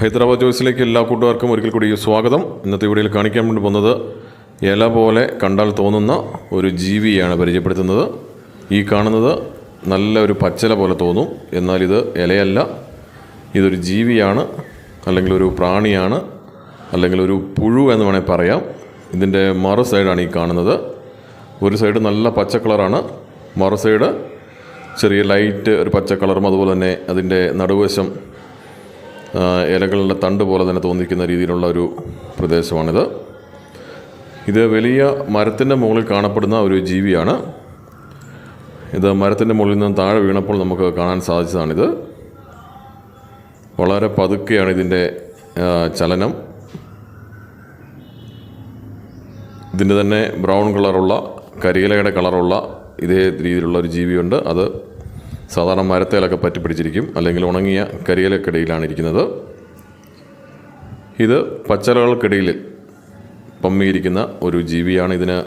ഹൈദരാബാദ് ജോയ്സിലേക്ക് എല്ലാ കൂട്ടുകാർക്കും ഒരിക്കൽ കൂടി സ്വാഗതം. ഇന്നത്തെ വീഡിയോയിൽ കാണിക്കാൻ വേണ്ടി പോകുന്നത് ഇല പോലെ കണ്ടാൽ തോന്നുന്ന ഒരു ജീവിയാണ് പരിചയപ്പെടുത്തുന്നത്. ഈ കാണുന്നത് നല്ല ഒരു പച്ചില പോലെ തോന്നും. എന്നാൽ ഇത് ഇലയല്ല. ഇതൊരു ജീവിയാണ് അല്ലെങ്കിൽ ഒരു പ്രാണിയാണ് അല്ലെങ്കിൽ ഒരു പുഴു എന്ന് വേണേൽ പറയാം. ഇതിന്റെ മറു സൈഡാണ് ഈ കാണുന്നത്. ഒരു സൈഡ് നല്ല പച്ച കളറാണ്. മറു സൈഡ് ചെറിയ ലൈറ്റ് ഒരു പച്ച കളറും അതുപോലെ തന്നെ അതിന്റെ നടുവശം ഇലകളുടെ തണ്ട് പോലെ തന്നെ തോന്നിക്കുന്ന രീതിയിലുള്ള ഒരു പ്രദേശമാണിത്. ഇത് വലിയ മരത്തിന്റെ മുകളിൽ കാണപ്പെടുന്ന ഒരു ജീവിയാണ്. ഇത് മരത്തിന്റെ മുകളിൽ നിന്ന് താഴെ വീണപ്പോൾ നമുക്ക് കാണാൻ സാധിച്ചതാണിത്. വളരെ പതുക്കെയാണ് ഇതിന്റെ ചലനം. ഇതിന്റെ തന്നെ ബ്രൗൺ കളറുള്ള കരിയിലയുടെ കളറുള്ള ഇതേ രീതിയിലുള്ള ഒരു ജീവിയുണ്ട്. അത് സാധാരണ മരത്തേലൊക്കെ പറ്റി പിടിച്ചിരിക്കും. അല്ലെങ്കിൽ ഉണങ്ങിയ കരിയിലക്കിടയിലാണ് ഇരിക്കുന്നത്. ഇത് പച്ചലകൾക്കിടയിൽ പമ്മിയിരിക്കുന്ന ഒരു ജീവിയാണ്. ഇതിന്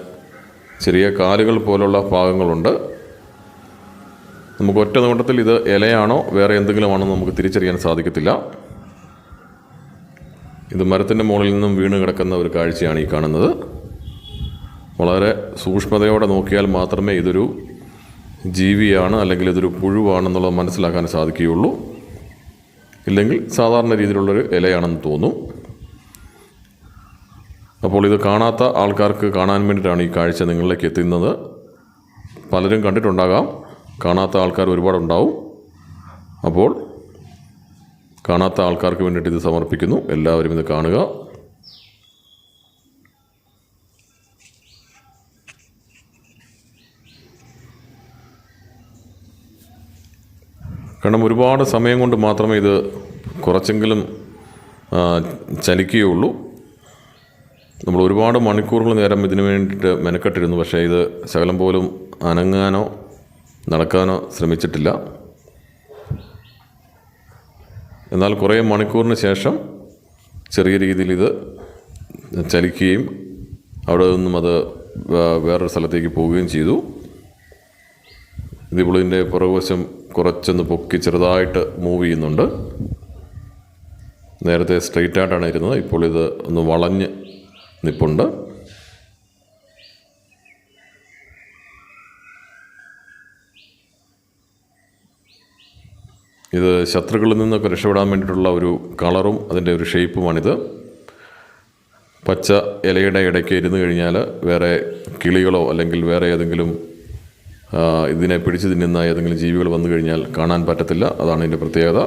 ചെറിയ കാലുകൾ പോലുള്ള ഭാഗങ്ങളുണ്ട്. നമുക്ക് ഒറ്റ നോട്ടത്തിൽ ഇത് ഇലയാണോ വേറെ എന്തെങ്കിലും ആണോ നമുക്ക് തിരിച്ചറിയാൻ സാധിക്കത്തില്ല. ഇത് മരത്തിന്റെ മുകളിൽ നിന്നും വീണ് കിടക്കുന്ന ഒരു കാഴ്ചയാണ് ഈ കാണുന്നത്. വളരെ സൂക്ഷ്മതയോടെ നോക്കിയാൽ മാത്രമേ ഇതൊരു ജീവിയാണ് അല്ലെങ്കിൽ ഇതൊരു പുഴുവാണെന്നുള്ളത് മനസ്സിലാക്കാൻ സാധിക്കുകയുള്ളൂ. ഇല്ലെങ്കിൽ സാധാരണ രീതിയിലുള്ളൊരു ഇലയാണെന്ന് തോന്നും. അപ്പോൾ ഇത് കാണാത്ത ആൾക്കാർക്ക് കാണാൻ വേണ്ടിയിട്ടാണ് ഈ കാഴ്ച നിങ്ങളിലേക്ക് എത്തുന്നത്. പലരും കണ്ടിട്ടുണ്ടാകാം. കാണാത്ത ആൾക്കാർ ഒരുപാടുണ്ടാവും. അപ്പോൾ കാണാത്ത ആൾക്കാർക്ക് വേണ്ടിയിട്ട് ഇത് സമർപ്പിക്കുന്നു. എല്ലാവരും ഇത് കാണുക. കാരണം ഒരുപാട് സമയം കൊണ്ട് മാത്രമേ ഇത് കുറച്ചെങ്കിലും ചലിക്കുകയുള്ളൂ. നമ്മൾ ഒരുപാട് മണിക്കൂറുകൾ നേരം ഇതിനു വേണ്ടിയിട്ട് മെനക്കെട്ടിരുന്നു. പക്ഷേ ഇത് ശകലം പോലും അനങ്ങാനോ നടക്കാനോ ശ്രമിച്ചിട്ടില്ല. എന്നാൽ കുറേ മണിക്കൂറിന് ശേഷം ചെറിയ രീതിയിൽ ഇത് ചലിക്കുകയും അവിടെ നിന്നും അത് വേറൊരു സ്ഥലത്തേക്ക് പോവുകയും ചെയ്തു. ഇതിപ്പോൾ ഇതിന്റെ പുറകുവശം കുറച്ചൊന്ന് പൊക്കി ചെറുതായിട്ട് മൂവ് ചെയ്യുന്നുണ്ട്. നേരത്തെ സ്ട്രെയിറ്റ് ആയിട്ടാണ് ഇരുന്നത്. ഇപ്പോൾ ഇത് ഒന്ന് വളഞ്ഞ് നിപ്പുണ്ട്. ഇത് ശത്രുക്കളിൽ നിന്നൊക്കെ രക്ഷപ്പെടാൻ വേണ്ടിയിട്ടുള്ള ഒരു കളറും അതിന്റെ ഒരു ഷേപ്പുമാണിത് പച്ച ഇലയുടെ ഇടയ്ക്ക് ഇരുന്ന് കഴിഞ്ഞാൽ വേറെ കിളികളോ അല്ലെങ്കിൽ വേറെ ഏതെങ്കിലും ഇതിനെ പിടിച്ചു തിന്നുന്ന ഏതെങ്കിലും ജീവികൾ വന്നു കഴിഞ്ഞാൽ കാണാൻ പറ്റത്തില്ല. അതാണ് ഇതിന്റെ പ്രത്യേകത.